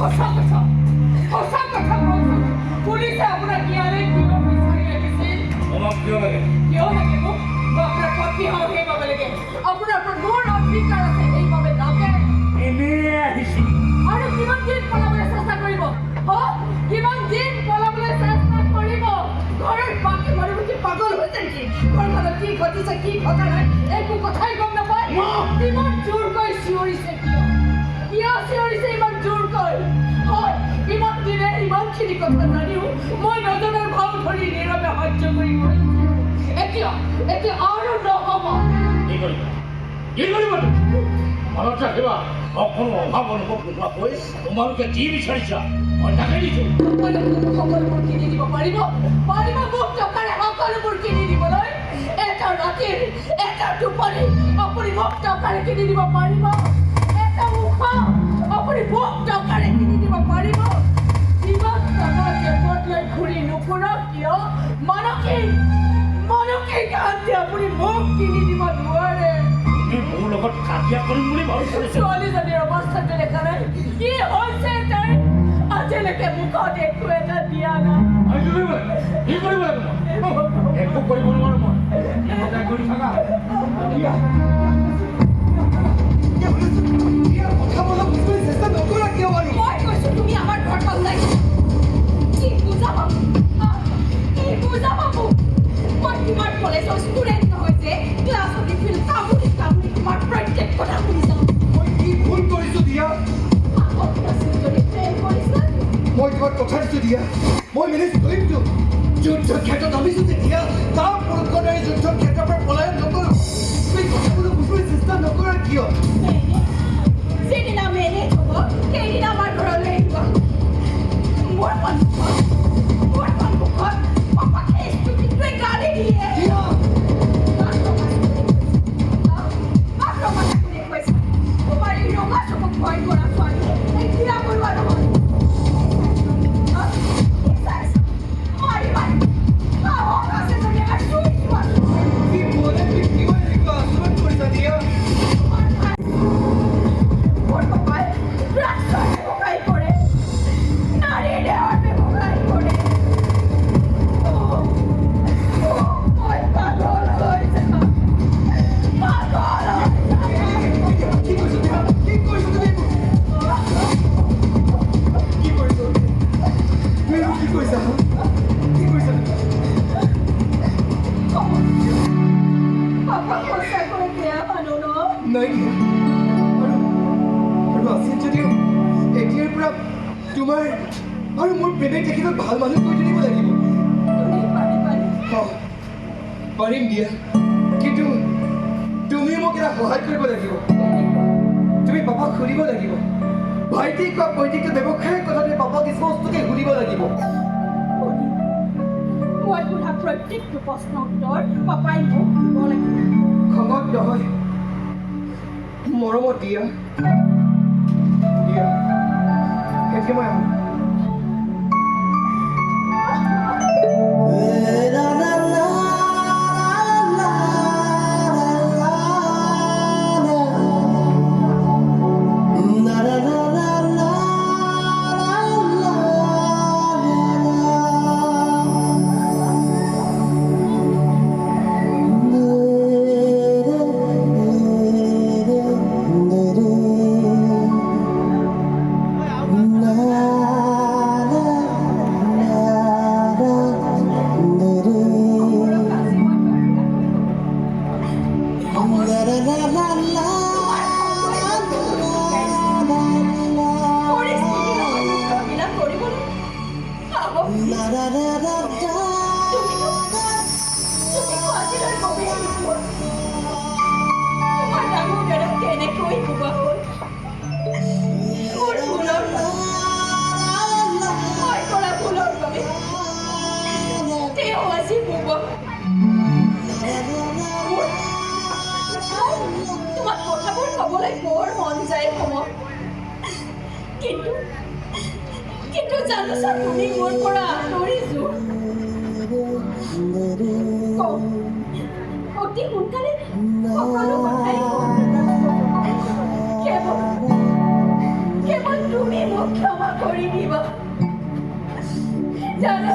সঁচা কথা সঁচা কথা কওকচোন পুলিচে আপোনাক ইয়ালৈ কিয় বিচাৰি আহিছিল তোমাক কিয় লাগে কিয় লাগে মোক মই আপোনাৰ পত্নী হওঁ সেইবাবে লাগে আপোনাৰ প্ৰভুৰ অধিকাৰ আছে সেইবাবে লাগে এনেই আহিছিল আৰু কিমান দিন পলাবলৈ চেষ্টা কৰিব হ কিমান দিন পলাবলৈ চেষ্টা কৰিব ঘৰৰ বাকী মানুহবোৰ কি পাগল হৈছে নেকি? ঘৰখনত কি ঘটিছে, কি ঘটা নাই একো কথাই গম দিনে কথা জানিও মই নজনাৰ ভাও ধৰি নীৰৱে সহ্য কৰি এতিয়া এতিয়া আৰু নহ'ব কি কৰিবা কি কৰিবা? মনত ৰাখিবা অকণো অভাৱ অনুভৱ নোহোৱাকৈ তোমালোকে যি বিচাৰিছা মই তাকে দিছোঁ সকলো সকলোবোৰ কিনি দিব পাৰিব পাৰিব মোক টকাৰে সকলোবোৰ কিনি দিবলৈ এটা ৰাতিৰ এটা টোপনি আপুনি মোক টকাৰে কিনি দিব পাৰিব এটা উশাহ মানসিক মানসিক শান্তি আপুনি মোক কিনি দিব নোৱাৰে তুমি মোৰ লগত কাজিয়া কৰিম বুলি ভাবিছিলো ছোৱালীজনীৰ অৱস্থাটো দেখা নাই কি হৈছে তাই? আজিলৈকে মুখত একো এটা দিয়া নাই। কি কৰিব লাগে। কি কৰিব লাগে মই? একো কৰিব নোৱাৰো মই। চিন্তা কৰি থাকা। মই তোমাক দিছো দিয়া মই মেনেজ কৰিমতো যুদ্ধ ক্ষেত্ৰত নামিছো যেতিয়া তাৰ তোমাৰ আৰু মোৰ প্ৰেমে তেখেতক ভাল মানুহ কৰি তুলিব লাগিব। তুমি পাৰিম দিয়া। কিন্তু তুমি মোক এটা সহায় কৰিব লাগিব। তুমি পাপাক সুধিব লাগিব। ভাইটিক বা পৈতিকটো ব্যৱসায়ৰ কথাতে পাপাক স্পষ্টকৈ সুধিব লাগিব। মই সোধা প্ৰত্যেকটো প্ৰশ্নৰ উত্তৰ পাপাই মোক দিব লাগিব। খঙত নহয়। মৰমত দিয়া। দিয়া। এতিয়া ক'বলৈ বৰ মন যায় সময় কিন্তু কিন্তু জানোচা তুমি মোৰ পৰা আঁতৰি অতি সোনকালে সকলো কথাই কেৱল কেৱল তুমি মোক ক্ষমা কৰি দিবা। জানো